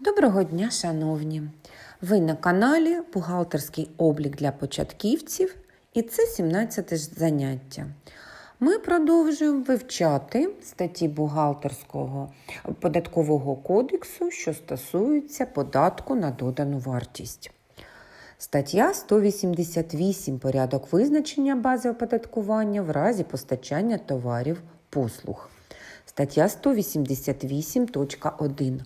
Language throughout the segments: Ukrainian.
Доброго дня, шановні! Ви на каналі Бухгалтерський облік для початківців, і це 17 ж заняття. Ми продовжуємо вивчати статті бухгалтерського податкового кодексу, що стосуються податку на додану вартість. Стаття 188 порядок визначення бази оподаткування в разі постачання товарів послуг. Стаття 188.1.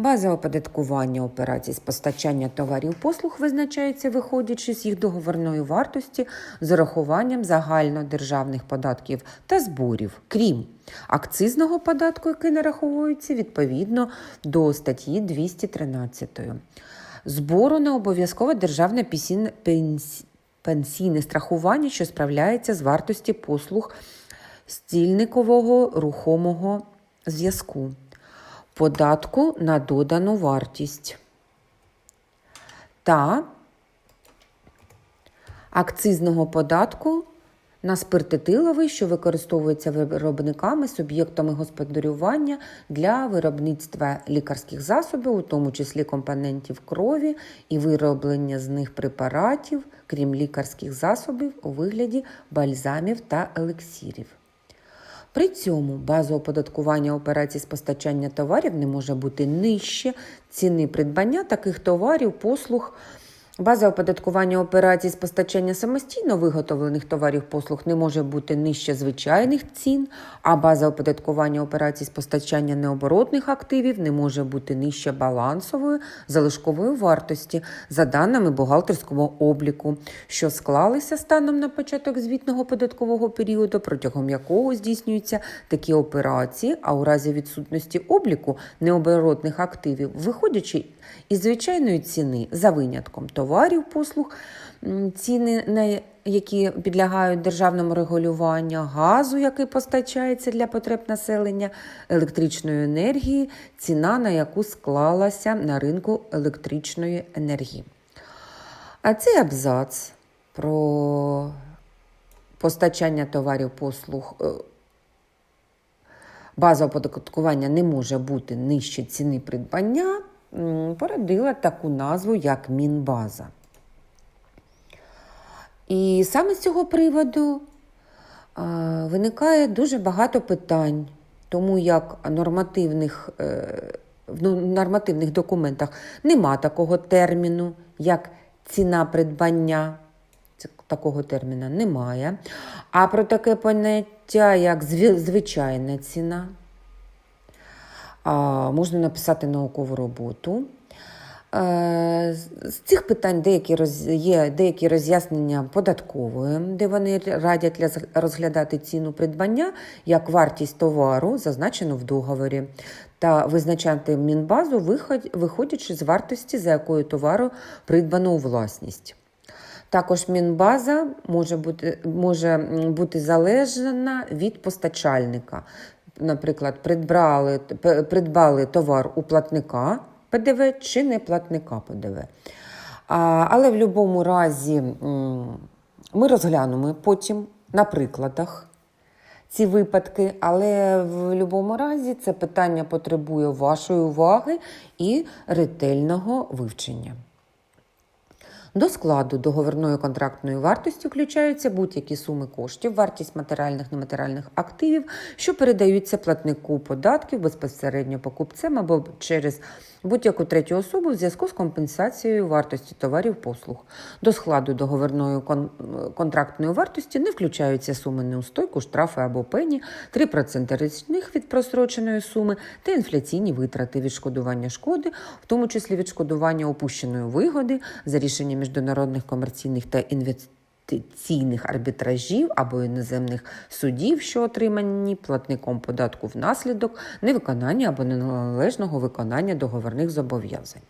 База оподаткування операцій з постачання товарів послуг визначається, виходячи з їх договорної вартості з урахуванням загальнодержавних податків та зборів, крім акцизного податку, який нараховується відповідно до статті 213 збору на обов'язкове державне пенсійне, страхування, що справляється з вартості послуг стільникового рухомого зв'язку, податку на додану вартість та акцизного податку на спирт етиловий, що використовується виробниками, суб'єктами господарювання для виробництва лікарських засобів, у тому числі компонентів крові і вироблення з них препаратів, крім лікарських засобів у вигляді бальзамів та елексірів. При цьому база оподаткування операцій з постачання товарів не може бути нижче ціни придбання таких товарів, послуг. База оподаткування операцій з постачання самостійно виготовлених товарів послуг не може бути нижче звичайних цін, а база оподаткування операцій з постачання необоротних активів не може бути нижче балансової залишкової вартості за даними бухгалтерського обліку, що склалися станом на початок звітного податкового періоду, протягом якого здійснюються такі операції, а у разі відсутності обліку необоротних активів, виходячи із звичайної ціни за винятком товарів, послуг, ціни, на які підлягають державному регулюванню, газу, який постачається для потреб населення, електричної енергії, ціна на яку склалася на ринку електричної енергії. А цей абзац про постачання товарів послуг. е, База оподаткування не може бути нижче ціни придбання, породила таку назву, як Мінбаза. І саме з цього приводу виникає дуже багато питань, тому як нормативних, е, в ну- нормативних документах нема такого терміну, як ціна придбання. Такого терміна немає. А про таке поняття, як звичайна ціна, можна написати наукову роботу. Е, З цих питань деякі роз... є деякі роз'яснення податкової, де вони радять розглядати ціну придбання як вартість товару, зазначену в договорі, та визначати мінбазу, виход- виходячи з вартості, за якою товару придбано у власність. Також мінбаза може бути, може бути залежна від постачальника. Наприклад, придбали, придбали товар у платника ПДВ чи не платника ПДВ. А, але в будь-якому разі ми розглянемо потім на прикладах ці випадки, але в будь-якому разі це питання потребує вашої уваги і ретельного вивчення. До складу договорної контрактної вартості включаються будь-які суми коштів, вартість матеріальних нематеріальних активів, що передаються платнику податків безпосередньо покупцем або через будь-яку третю особу в зв'язку з компенсацією вартості товарів послуг. До складу договорної кон- контрактної вартості не включаються суми неустойку, штрафи або пені, 3% річних від просроченої суми та інфляційні витрати відшкодування шкоди, в тому числі відшкодування опущеної вигоди за рішенням міжнародних комерційних та інвестиційних арбітражів або іноземних судів, що отримані платником податку внаслідок невиконання або неналежного виконання договорних зобов'язань.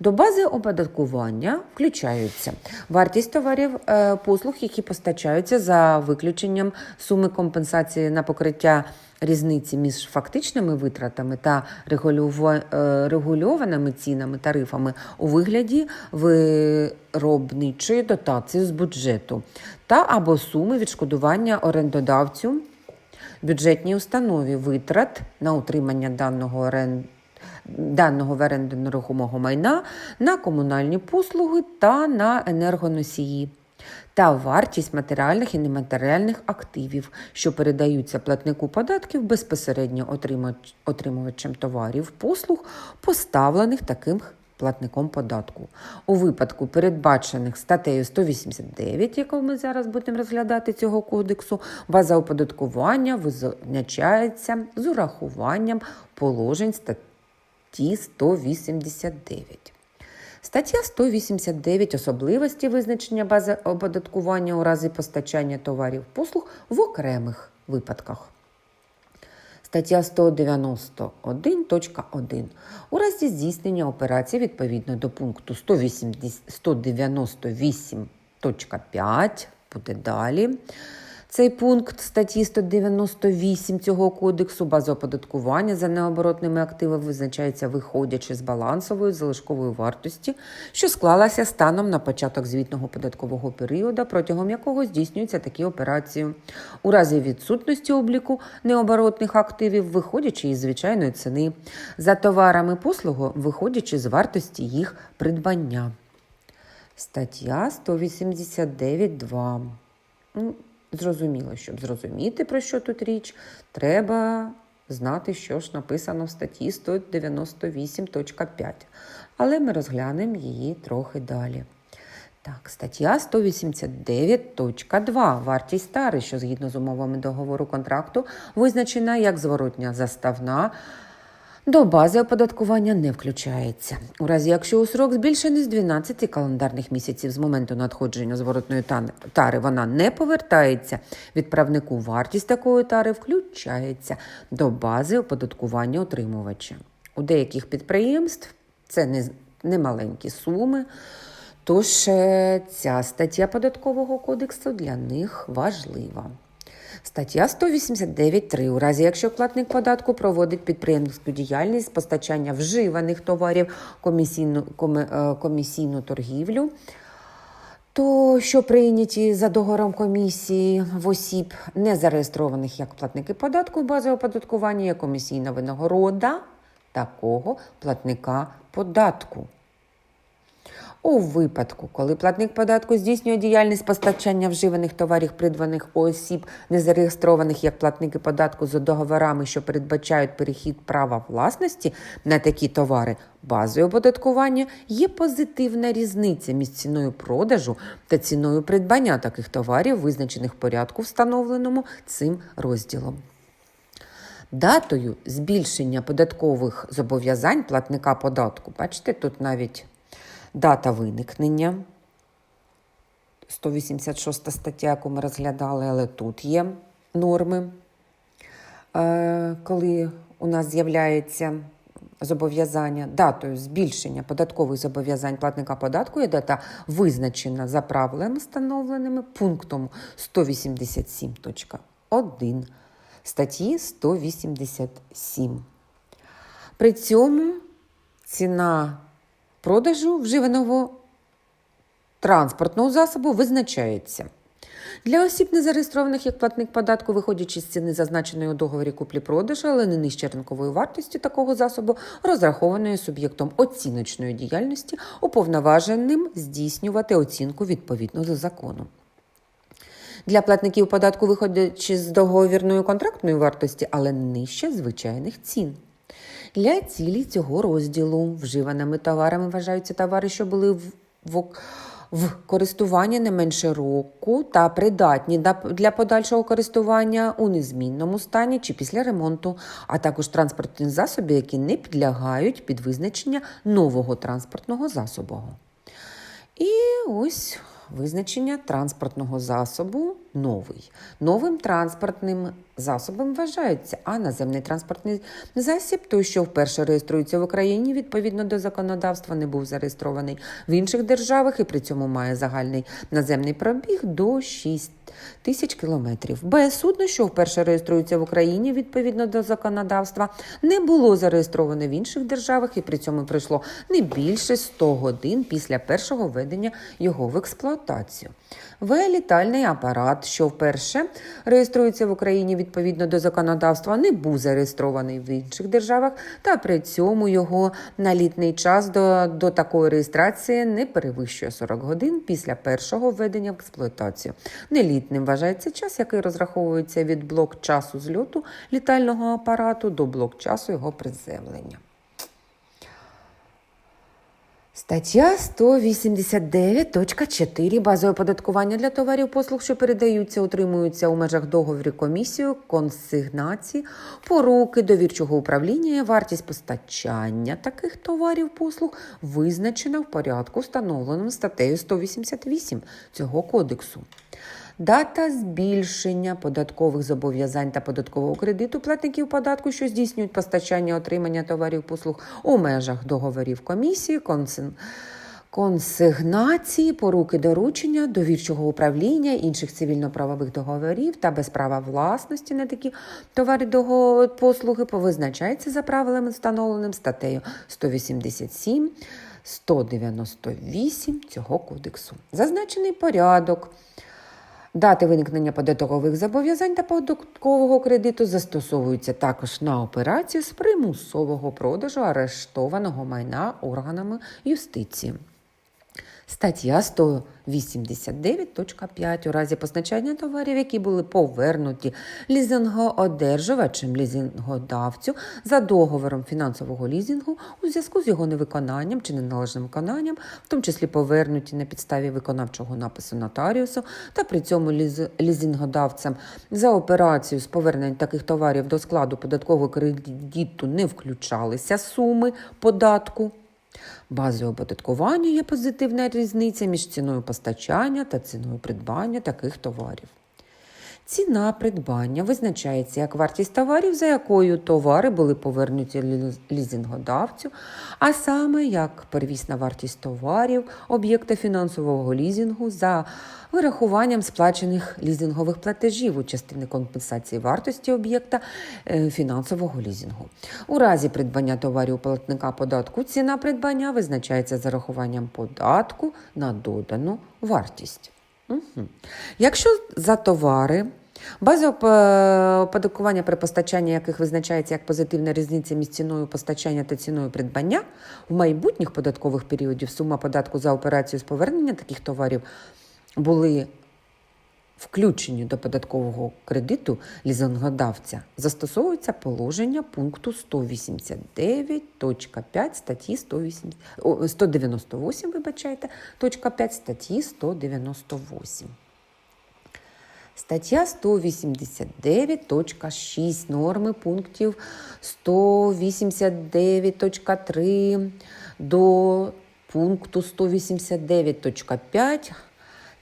До бази оподаткування включаються вартість товарів е, послуг, які постачаються за виключенням суми компенсації на покриття різниці між фактичними витратами та е, регульованими цінами тарифами у вигляді виробничої дотації з бюджету та або суми відшкодування орендодавцю бюджетній установі витрат на утримання даного орен- даного в оренду нерухомого майна на комунальні послуги та на енергоносії. Та вартість матеріальних і нематеріальних активів, що передаються платнику податків безпосередньо отримувачем товарів, послуг, поставлених таким платником податку. У випадку передбачених статтею 189, яку ми зараз будемо розглядати цього кодексу, база оподаткування визначається з урахуванням положень статті 189. Стаття 189 особливості визначення бази оподаткування у разі постачання товарів послуг в окремих випадках. Стаття 191.1. У разі здійснення операції відповідно до пункту 198.5 буде далі. Цей пункт статті 198 цього кодексу база оподаткування за необоротними активами визначається виходячи з балансової залишкової вартості, що склалася станом на початок звітного податкового періоду, протягом якого здійснюються такі операції. У разі відсутності обліку необоротних активів, виходячи із звичайної ціни, за товарами послугу, виходячи з вартості їх придбання. Стаття 189.2. Зрозуміло, щоб зрозуміти, про що тут річ, треба знати, що ж написано в статті 198.5. Але ми розглянемо її трохи далі. Так, стаття 189.2. Вартість тари, що згідно з умовами договору контракту, визначена як зворотня заставна. До бази оподаткування не включається. У разі, якщо у срок збільшений з 12 календарних місяців з моменту надходження зворотної тари вона не повертається, відправнику вартість такої тари включається до бази оподаткування отримувача. У деяких підприємств це не, не маленькі суми, тож е, ця стаття податкового кодексу для них важлива. Стаття 189.3. У разі, якщо платник податку проводить підприємницьку діяльність з постачання вживаних товарів, комісійну, е, комісійну торгівлю, то що прийняті за договором комісії в осіб, не зареєстрованих як платники податку бази оподаткування, є комісійна винагорода такого платника податку. У випадку, коли платник податку здійснює діяльність постачання вживаних товарів, придбаних у осіб, не зареєстрованих як платники податку за договорами, що передбачають перехід права власності на такі товари, базою оподаткування є позитивна різниця між ціною продажу та ціною придбання таких товарів, визначених в порядку, встановленому цим розділом. Датою збільшення податкових зобов'язань платника податку, бачите, тут навіть дата виникнення, 186 стаття, яку ми розглядали, але тут є норми, Е, коли у нас з'являється зобов'язання, датою збільшення податкових зобов'язань платника податку є дата визначена за правилами, встановленими пунктом 187.1 статті 187. При цьому ціна продажу вживаного транспортного засобу визначається. Для осіб, не зареєстрованих як платник податку, виходячи з ціни, зазначеної у договорі куплі-продажу, але не нижче ринкової вартості такого засобу, розрахованої суб'єктом оціночної діяльності, уповноваженим здійснювати оцінку відповідно до закону. Для платників податку, виходячи з договірної контрактної вартості, але нижче звичайних цін. Для цілі цього розділу вживаними товарами вважаються товари, що були в, в, в користуванні не менше року та придатні для подальшого користування у незмінному стані чи після ремонту, а також транспортні засоби, які не підлягають під визначення нового транспортного засобу. І ось визначення транспортного засобу новий. Новим транспортним засобом вважається, а наземний транспортний засіб, той, що вперше реєструється в Україні, відповідно до законодавства, не був зареєстрований в інших державах і при цьому має загальний наземний пробіг до 6 тисяч кілометрів. Б. Судно, що вперше реєструється в Україні відповідно до законодавства, не було зареєстроване в інших державах і при цьому пройшло не більше 100 годин після першого введення його в експлуатацію. В. Літальний апарат, що вперше реєструється в Україні відповідно до законодавства, не був зареєстрований в інших державах, та при цьому його налітний час до, до такої реєстрації не перевищує 40 годин після першого введення в експлуатацію. Нелітним вважається час, який розраховується від блок часу зльоту літального апарату до блок часу його приземлення. Стаття 189.4 базове оподаткування для товарів послуг, що передаються, утримуються у межах договорів комісією, консигнації, поруки довірчого управління і вартість постачання таких товарів послуг визначена в порядку, встановленому статтею 188 цього кодексу. Дата збільшення податкових зобов'язань та податкового кредиту платників податку, що здійснюють постачання отримання товарів послуг у межах договорів комісії, консен... консигнації, поруки доручення, довірчого управління, інших цивільно-правових договорів та без права власності на такі товари послуги повизначається за правилами, встановленим статтею 187 198 цього кодексу. Зазначений порядок. Дати виникнення податкових зобов'язань та податкового кредиту застосовуються також на операцію з примусового продажу арештованого майна органами юстиції. Стаття 189.5 у разі позначання товарів, які були повернуті лізингоодержувачем лізингодавцю за договором фінансового лізингу у зв'язку з його невиконанням чи неналежним виконанням, в тому числі повернуті на підставі виконавчого напису нотаріусу, та при цьому ліз- лізингодавцям за операцію з повернення таких товарів до складу податкового кредиту не включалися суми податку. Базою оподаткування є позитивна різниця між ціною постачання та ціною придбання таких товарів. Ціна придбання визначається як вартість товарів, за якою товари були повернуті лі- лізингодавцю, а саме як первісна вартість товарів об'єкта фінансового лізингу за вирахуванням сплачених лізингових платежів у частини компенсації вартості об'єкта е, фінансового лізингу. У разі придбання товарів платника податку ціна придбання визначається за рахуванням податку на додану вартість. Угу. Якщо за товари базове оподаткування при постачанні яких визначається як позитивна різниця між ціною постачання та ціною придбання, в майбутніх податкових періодів сума податку за операцію з повернення таких товарів були включені до податкового кредиту лізингодавця, застосовується положення пункту 189.5 статті 180, 198, вибачайте, точка 5 статті 198. Стаття 189.6 норми пунктів 189.3 до пункту 189.5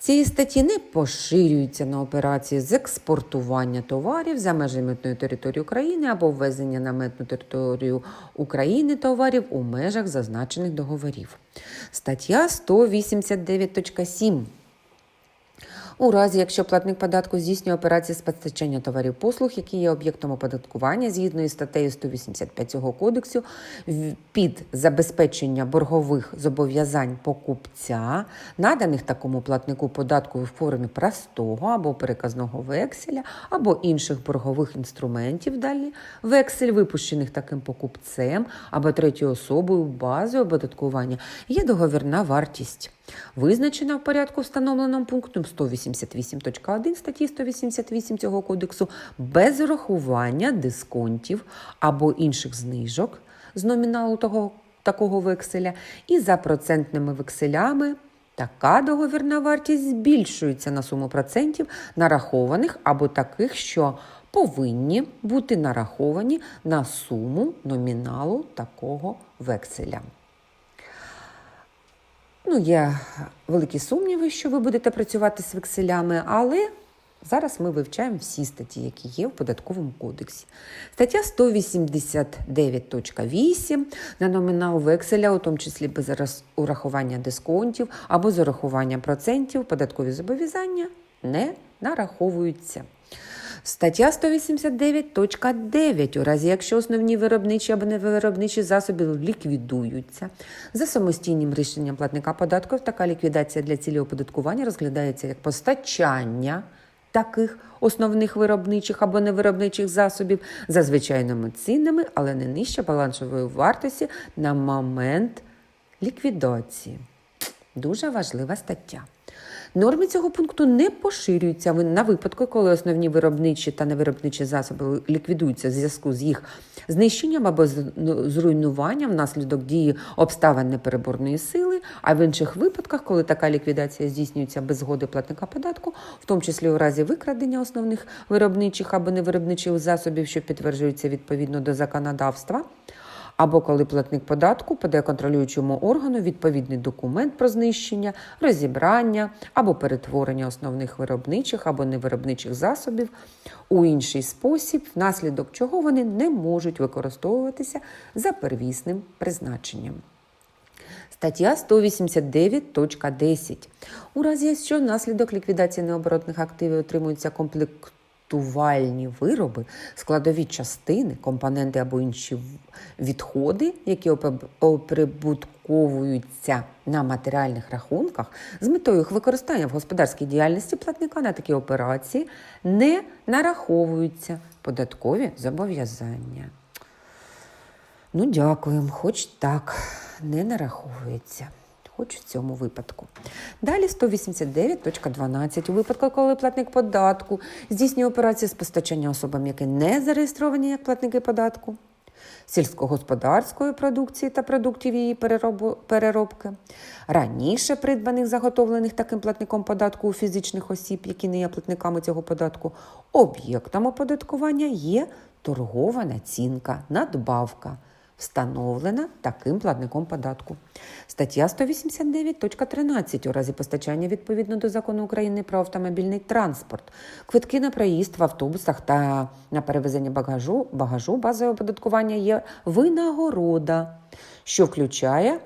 цієї статті не поширюються на операції з експортування товарів за межі митної території України або ввезення на митну територію України товарів у межах зазначених договорів. Стаття 189.7 у разі, якщо платник податку здійснює операції з постачання товарів послуг, які є об'єктом оподаткування згідно із статтею 185 цього кодексу, під забезпечення боргових зобов'язань покупця, наданих такому платнику податку в формі простого або переказного векселя, або інших боргових інструментів далі вексель, випущених таким покупцем або третьою особою базою оподаткування, є договірна вартість. Визначена в порядку, встановленому пунктом 188.1 статті 188 цього кодексу без урахування дисконтів або інших знижок з номіналу того, такого векселя, і за процентними векселями така договірна вартість збільшується на суму процентів, нарахованих або таких, що повинні бути нараховані на суму номіналу такого векселя. Ну, є великі сумніви, що ви будете працювати з векселями, але зараз ми вивчаємо всі статті, які є в податковому кодексі. Стаття 189.8 на номінал векселя, у тому числі без урахування дисконтів або з урахуванням процентів, податкові зобов'язання не нараховуються. Стаття 189.9. У разі, якщо основні виробничі або невиробничі засоби ліквідуються за самостійним рішенням платника податків, така ліквідація для цілі оподаткування розглядається як постачання таких основних виробничих або невиробничих засобів за звичайними цінами, але не нижче балансової вартості на момент ліквідації. Дуже важлива стаття. Норми цього пункту не поширюються на випадки, коли основні виробничі та невиробничі засоби ліквідуються в зв'язку з їх знищенням або ну, зруйнуванням внаслідок дії обставин непереборної сили, а в інших випадках, коли така ліквідація здійснюється без згоди платника податку, в тому числі у разі викрадення основних виробничих або невиробничих засобів, що підтверджуються відповідно до законодавства. Або коли платник податку подає контролюючому органу відповідний документ про знищення, розібрання або перетворення основних виробничих або невиробничих засобів у інший спосіб, внаслідок чого вони не можуть використовуватися за первісним призначенням. Стаття 189.10. У разі, якщо внаслідок ліквідації необоротних активів отримуються комплектувальні вироби, складові частини, компоненти або інші відходи, які оприбутковуються на матеріальних рахунках, з метою їх використання в господарській діяльності платника на такі операції не нараховуються податкові зобов'язання. Ну, дякуємо, хоч так, не нараховується. Хоч в цьому випадку. Далі 189.12. У випадку, коли платник податку здійснює операції з постачання особам, які не зареєстровані як платники податку, сільськогосподарської продукції та продуктів її переробки, раніше придбаних заготовлених таким платником податку у фізичних осіб, які не є платниками цього податку, об'єктом оподаткування є торгова націнка, надбавка, встановлена таким платником податку. Стаття 189.13 у разі постачання відповідно до закону України про автомобільний транспорт, квитки на проїзд в автобусах та на перевезення багажу, багажу базою оподаткування є винагорода, що включає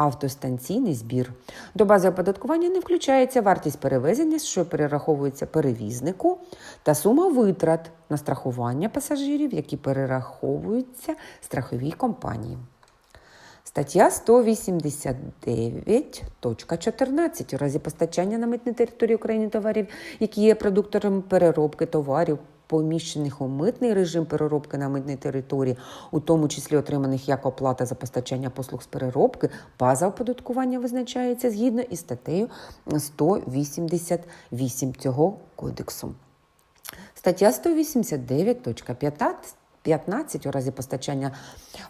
автостанційний збір. До бази оподаткування не включається вартість перевезення, що перераховується перевізнику, та сума витрат на страхування пасажирів, які перераховуються страховій компанії. Стаття 189.14 у разі постачання на митній території України товарів, які є продуктором переробки товарів, поміщених у митний режим переробки на митній території, у тому числі отриманих як оплата за постачання послуг з переробки, база оподаткування визначається згідно із статтею 188 цього кодексу. Стаття 189.15 15 у разі постачання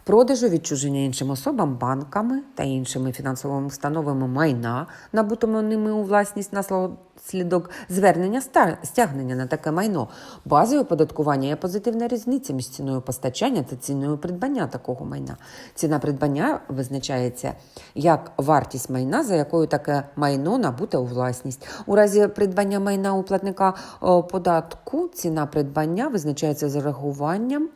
продажу відчуження іншим особам, банками та іншими фінансовими установами майна, набутого ними у власність наслідок звернення стягнення на таке майно. Базою оподаткування є позитивна різниця між ціною постачання та ціною придбання такого майна. Ціна придбання визначається як вартість майна, за якою таке майно набуте у власність. У разі придбання майна у платника податку ціна придбання визначається з урахуванням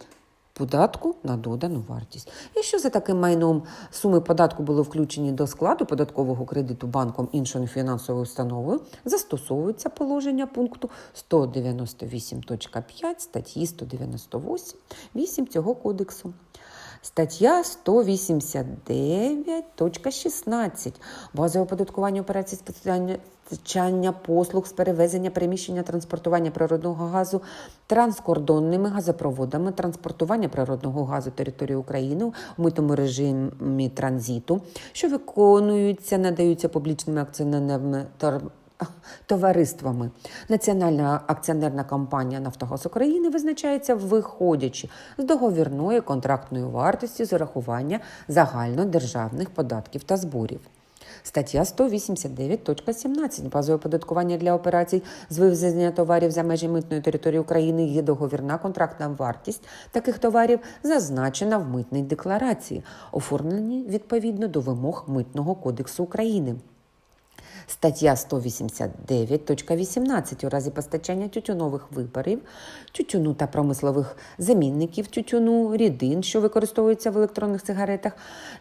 податку на додану вартість. Якщо за таким майном суми податку були включені до складу податкового кредиту банком іншою фінансовою установою, застосовується положення пункту 198.5 статті 198 цього кодексу. Стаття 189.16. База оподаткування операцій постачання послуг з перевезення, переміщення, транспортування природного газу транскордонними газопроводами, транспортування природного газу території України в митному режимі транзиту, що виконуються, надаються публічними акціонерними товариствами. Національна акціонерна компанія Нафтогаз України визначається виходячи з договірної контрактної вартості з урахування загальнодержавних податків та зборів. Стаття 189.17. Базою оподаткування для операцій з вивезення товарів за межі митної території України є договірна контрактна вартість таких товарів, зазначена в митній декларації, оформлені відповідно до вимог Митного кодексу України. Стаття 189.18 у разі постачання тютюнових виборів, тютюну та промислових замінників тютюну, рідин, що використовуються в електронних сигаретах,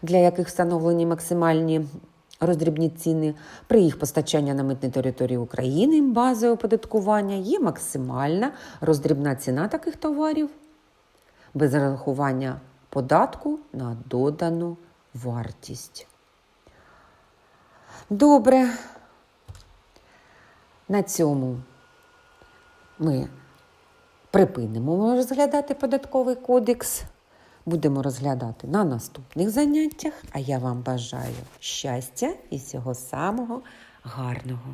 для яких встановлені максимальні роздрібні ціни при їх постачанні на митній території України базою оподаткування є максимальна роздрібна ціна таких товарів без зарахування податку на додану вартість. Добре. На цьому ми припинимо розглядати податковий кодекс. Будемо розглядати на наступних заняттях. А я вам бажаю щастя і всього самого гарного.